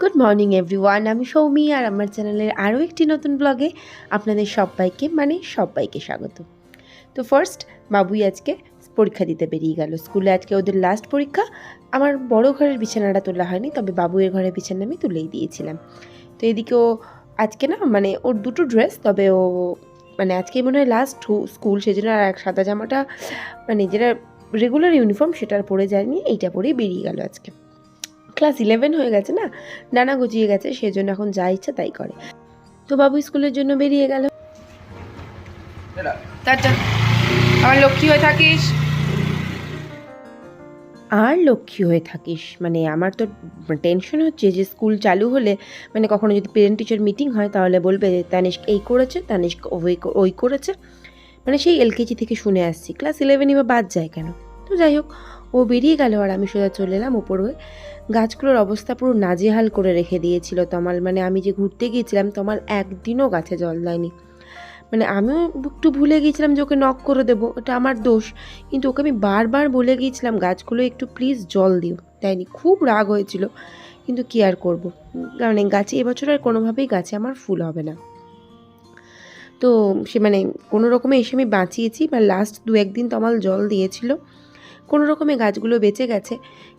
Good morning everyone আমি সৌমি আর আমার চ্যানেলের আরও একটি নতুন ব্লগে আপনাদের সবাইকে মানে সবাইকে স্বাগত। তো ফার্স্ট বাবুই আজকে পরীক্ষা দিতে বেরিয়ে গেল। স্কুলে আজকে ওদের লাস্ট পরীক্ষা। আমার বড় ঘরের বিছানাটা তোলা হয়নি, তবে বাবুয়ের ঘরের বিছানা আমি তুলেই দিয়েছিলাম। তো এদিকে ও আজকে না মানে ওর দুটো ড্রেস তবে ও মানে আজকেই মনে হয় লাস্ট স্কুল সেজন্য আর এক সাদা জামাটা মানে যেটা রেগুলার ইউনিফর্ম সেটা আর পরে যায়নি, এইটা পরেই বেরিয়ে গেল আজকে। ক্লাস ইলেভেন হয়ে গেছে না? ডানা গুজিয়ে গেছে সেজন্য এখন যা ইচ্ছা তাই করে। তো বাবু স্কুলের জন্য বেরিয়ে গেল। আমার লক্ষ্মী হয়ে থাকিস। আর লক্ষ্মী হয়ে থাকিস? মানে আমার তো টেনশন হচ্ছে যে স্কুল চালু হলে মানে কখনো যদি পেরেন্ট টিচার মিটিং হয় তাহলে বলবে যে তানিষ্ক এই করেছে তানিষ্ক ওই ওই করেছে। মানে সেই এলকেজি থেকে শুনে আসছি। ক্লাস ইলেভেনই বা বাদ যায় কেন? তো যাই হোক ও বেরিয়ে গেল আর আমি সোজা চলে এলাম ওপর হয়ে। গাছগুলোর অবস্থা পুরো নাজেহাল করে রেখে দিয়েছিল তমাল। মানে আমি যে ঘুরতে গিয়েছিলাম, তমাল একদিনও গাছে জল দেয়নি। মানে আমিও একটু ভুলে গিয়েছিলাম যে ওকে নক করে দেবো, ওটা আমার দোষ। কিন্তু ওকে আমি বারবার বলে গিয়েছিলাম, গাছগুলো একটু প্লিজ জল দিও। তাইনি খুব রাগ হয়েছিল। কিন্তু কি আর করব? কারণ গাছে এবছর আর কোনোভাবেই গাছে আমার ফুল হবে না। তো সে মানে কোনো রকমে এসে আমি বাঁচিয়েছি। বা লাস্ট দু একদিন তমাল জল দিয়েছিল। কোনো রকমে গাছগুলো বেঁচে গেছে,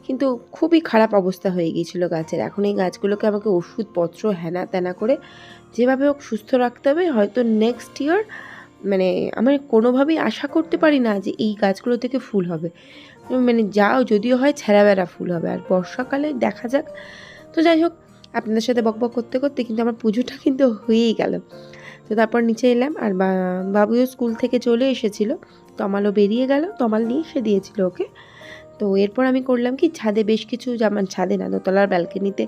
কিন্তু খুবই খারাপ অবস্থা হয়ে গিয়েছিল গাছের। এখন এই গাছগুলোকে আমাকে ওষুধপত্র হ্যানা ত্যানা করে যেভাবে হোক সুস্থ রাখতে হবে। হয়তো নেক্সট ইয়ার মানে আমি কোনোভাবেই আশা করতে পারি না যে এই গাছগুলো থেকে ফুল হবে। মানে যাও, যদিও হয় ছেঁড়া বেড়া ফুল হবে। আর বর্ষাকালে দেখা যাক। তো যাই হোক, আপনাদের সাথে বকবক করতে করতে কিন্তু আমার পুজোটা কিন্তু হয়েই গেল। তো তারপর নিচে এলাম আর বাবুও স্কুল থেকে চলে এসেছিল। তমালও বেরিয়ে গেল, তমাল নিয়ে এসে দিয়েছিল ওকে। তো এরপর আমি করলাম কি, ছাদে বেশ কিছু জামা, ছাদে না, দোতলার ব্যালকনিতে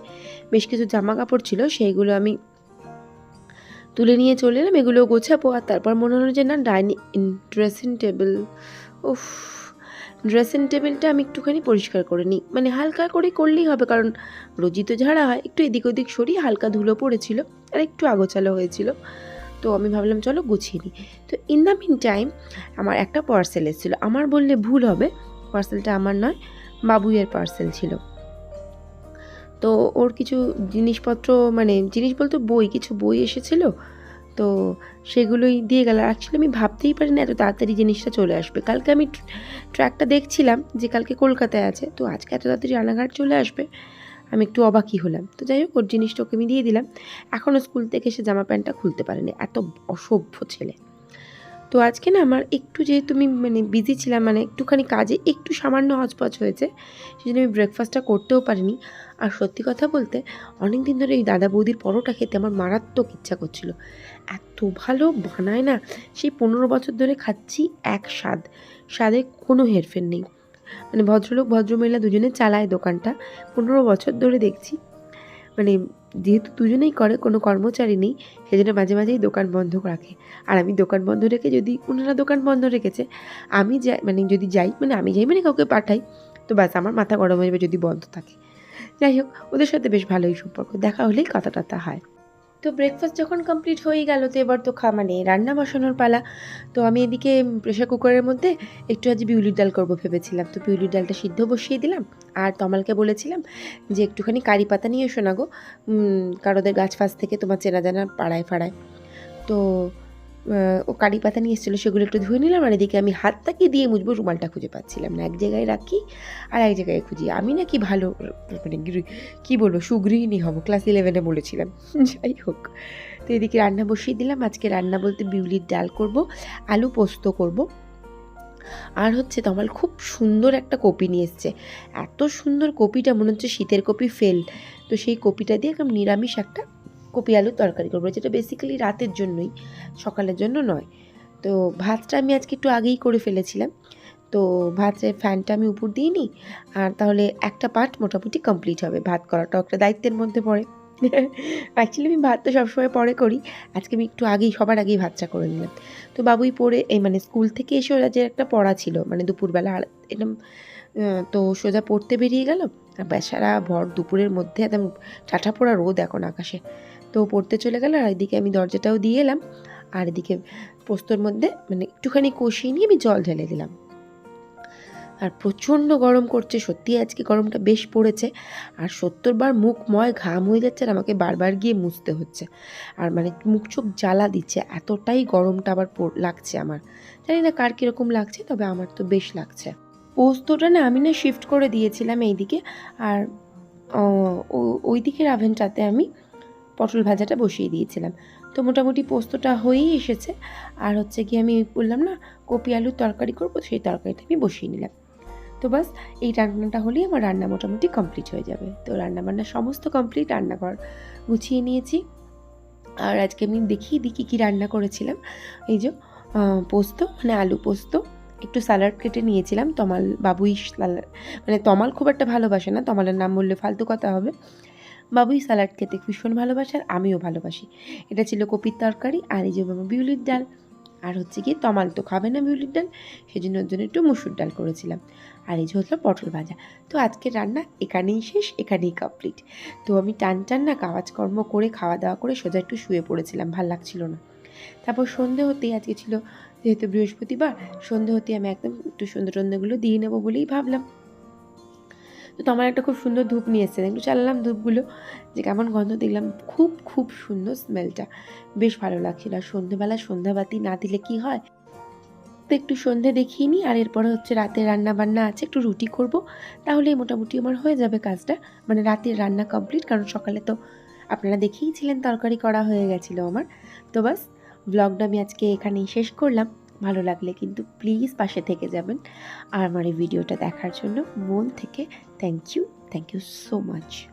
বেশ কিছু জামা কাপড় ছিল, সেইগুলো আমি তুলে নিয়ে চলে এলাম এগুলো গোছাবো। আর তারপর মনে হলো যে না, ডাইনিং, ড্রেসিং টেবিল, উফ, ড্রেসিং টেবিলটা আমি একটুখানি পরিষ্কার করে নিই। মানে হালকা করে করলেই হবে, কারণ রোজই তো ঝাড়া হয়, একটু এদিক ওদিক সরিয়ে হালকা ধুলো পড়েছিল, আর একটু আগোছালো হয়েছিল। তো আমি ভাবলাম, চলো গুছিয়ে নিই। তো ইন দ্য মিন টাইম আমার একটা পার্সেল এসেছিল। আমার বললে ভুল হবে পার্সেলটা আমার নয়, বাবুইয়ের পার্সেল ছিল। তো ওর কিছু জিনিসপত্র মানে জিনিস বলতে বই, কিছু বই এসেছিল, তো সেগুলোই দিয়ে গেল। অ্যাকচুয়ালি আমি ভাবতেই পারি না এত তাড়াতাড়ি জিনিসটা চলে আসবে। কালকে আমি ট্র্যাকটা দেখছিলাম যে কালকে কলকাতায় আছে। তো আজকে এত তাড়াতাড়ি রানাঘাট চলে আসবে। আমি একটু অবাকই হলাম। তো যাই হোক, ওর জিনিসটা ওকে আমি দিয়ে দিলাম। এখনও স্কুল থেকে সে জামা প্যান্টটা খুলতে পারেনি। এত অসভ্য ছেলে। তো আজকে না আমার একটু যেহেতু আমি মানে বিজি ছিলাম মানে একটুখানি কাজে একটু সামান্য হজপচ হয়েছে সেই জন্য আমি ব্রেকফাস্টটা করতেও পারিনি। আর সত্যি কথা বলতে অনেক দিন ধরে এই দাদা বৌদির পরোটা খেতে আমার মারাত্মক ইচ্ছা করছিল। এত ভালো বানায় না, সেই পনেরো বছর ধরে খাচ্ছি এক স্বাদ। স্বাদে কোনো হেরফের নেই। মানে ভদ্রলোক, ভদ্রমহিলা দুজনে চালায় দোকানটা। পনেরো বছর ধরে দেখছি। মানে যেহেতু দুজনেই করে, কোনো কর্মচারী নেই, সেজন্য মাঝে মাঝেই দোকান বন্ধ রাখে। আর আমি দোকান বন্ধ রেখে যদি ওনারা দোকান বন্ধ রেখেছে, আমি যাই মানে যদি যাই মানে আমি যাই মানে কাউকে পাঠাই, তো ব্যাস আমার মাথা গরম হয়ে যাবে যদি বন্ধ থাকে। যাই হোক, ওদের সাথে বেশ ভালোই সম্পর্ক। দেখা হলেই কথা টথা হয়। তো ব্রেকফাস্ট যখন কমপ্লিট হয়ে গেল তো এবার তো খাওয়া মানে রান্না বসানোর পালা। তো আমি এদিকে প্রেশার কুকারের মধ্যে একটু আজ বিউলির ডাল করব ভেবেছিলাম। তো বিউলির ডালটা সিদ্ধ বসিয়ে দিলাম। আর তমালকে বলেছিলাম যে একটুখানি কারি পাতা নিয়ে এসো না গো। উম, কারোদের গাছ ফাছ থেকে তোমার চেনা জানা পাড়ায় ফাড়ায়। তো ও কারি পাতা নিয়ে এসেছিল, সেগুলো একটু ধুয়ে নিলাম, আর এদিকে আমি হাতটাকে দিয়ে মুছবো, রুমালটা খুঁজে পাচ্ছিলাম না। এক জায়গায় রাখি আর এক জায়গায় খুঁজি। আমি নাকি ভালো মানে কী বলব, সুগৃহিণী হব ক্লাস ইলেভেনে বলেছিলাম। যাই হোক, তো এদিকে রান্না বসিয়ে দিলাম। আজকে রান্না বলতে বিউলির ডাল করব, আলু পোস্ত করব। আর হচ্ছে তমাল খুব সুন্দর একটা কপি নিয়ে এসছে। এত সুন্দর কপিটা, মনে হচ্ছে শীতের কপি ফেল। তো সেই কপিটা দিয়ে একদম নিরামিষ একটা কপি আলুর তরকারি করব। যেটা বেসিক্যালি রাতের জন্যই, সকালের জন্য নয়। তো ভাতটা আমি আজকে একটু আগেই করে ফেলেছিলাম। তো ভাতের ফ্যানটা আমি উপর দিয়ে নিই, আর তাহলে একটা পার্ট মোটামুটি কমপ্লিট হবে। ভাত করাটাও একটা দায়িত্বের মধ্যে পড়ে। অ্যাকচুয়ালি আমি ভাত তো সবসময় পরে করি। আজকে আমি একটু আগেই, সবার আগেই ভাতটা করে নিলাম। তো বাবুই পড়ে, এই মানে স্কুল থেকে এসে ওরা যে একটা পড়া ছিল মানে দুপুরবেলা এরকম তো সোজা পড়তে বেরিয়ে গেল। আর বেচারা ভর দুপুরের মধ্যে একদম ঠাঠা পড়া রোদ এখন আকাশে। তো পড়তে চলে গেল আর এদিকে আমি দরজাটাও দিয়ে এলাম। আর এদিকে পোস্তর মধ্যে মানে একটুখানি কষিয়ে নিয়ে আমি জল ঢেলে দিলাম। আর প্রচণ্ড গরম করছে, সত্যি আজকে গরমটা বেশ পড়েছে। আর সত্তর বার মুখ ময় ঘাম হয়ে যাচ্ছে আর আমাকে বারবার গিয়ে মুছতে হচ্ছে। আর মানে মুখ চোখ জ্বালা দিচ্ছে, এতটাই গরমটা আবার লাগছে আমার। জানি না কার কীরকম লাগছে, তবে আমার তো বেশ লাগছে। পোস্তটা না আমি না শিফট করে দিয়েছিলাম এইদিকে আর ওই দিকের আভেনটাতে আমি পটল ভাজাটা বসিয়ে দিয়েছিলাম। তো মোটামুটি পোস্তটা হয়েই এসেছে। আর হচ্ছে কি আমি বললাম, না, কপি আলুর তরকারি করব, সেই তরকারিটা আমি বসিয়ে নিলাম। তো বাস এই রান্নাটা হলেই আমার রান্না মোটামুটি কমপ্লিট হয়ে যাবে। তো রান্না বান্না সমস্ত কমপ্লিট রান্নাঘর গুছিয়ে নিয়েছি। আর আজকে আমি দেখিয়ে দিই কী কী রান্না করেছিলাম। এই যে পোস্ত মানে আলু পোস্ত একটু স্যালাড কেটে নিয়েছিলাম। তমাল বাবুই মানে তমাল খুব একটা ভালোবাসে না, তমালের নাম বললে ফালতু কথা হবে। বাবুই স্যালাড খেতে ভীষণ ভালোবাসে আর আমিও ভালোবাসি। এটা ছিল কপির তরকারি আর এই যে বিউলির ডাল। আর হচ্ছে কি তমাল তো খাবে না বিউলির ডাল, সেজন্য ওর জন্য একটু মুসুর ডাল করেছিলাম। আর এই যে হলো পটল ভাজা। তো আজকের রান্না এখানেই শেষ, এখানেই কমপ্লিট তো আমি টান টান না কাজকর্ম করে খাওয়া দাওয়া করে সোজা একটু শুয়ে পড়েছিলাম, ভালো লাগছিল না। তারপর সন্ধে হতেই আজকে ছিল, যেহেতু বৃহস্পতিবার, সন্ধে হতেই আমি একদম একটু সন্ধে টন্ধেগুলো দিয়ে নেব বলেই ভাবলাম। তো তোমার একটা খুব সুন্দর ধূপ নিয়ে এসেছে, একটু চালালাম ধূপগুলো, যে কেমন গন্ধ দেখলাম, খুব খুব সুন্দর স্মেলটা বেশ ভালো লাগছিল, আর সন্ধেবেলা সন্ধ্যাবাতি না দিলে কি হয়? তো একটু সন্ধে দেখিয়ে নিই আর এরপরে হচ্ছে রাতের রান্না বান্না আছে, একটু রুটি করব, তাহলেই মোটামুটি আমার হয়ে যাবে কাজটা। মানে রাতের রান্না কমপ্লিট কারণ সকালে তো আপনারা দেখেইছিলেন তরকারি করা হয়ে গেছিল আমার। তো বাস ব্লগটা আমি আজকে এখানেই শেষ করলাম। ভালো লাগলে কিন্তু প্লিজ পাশে থেকে যাবেন। আর আমার এই ভিডিওটা দেখার জন্য মন থেকে thank you thank you so much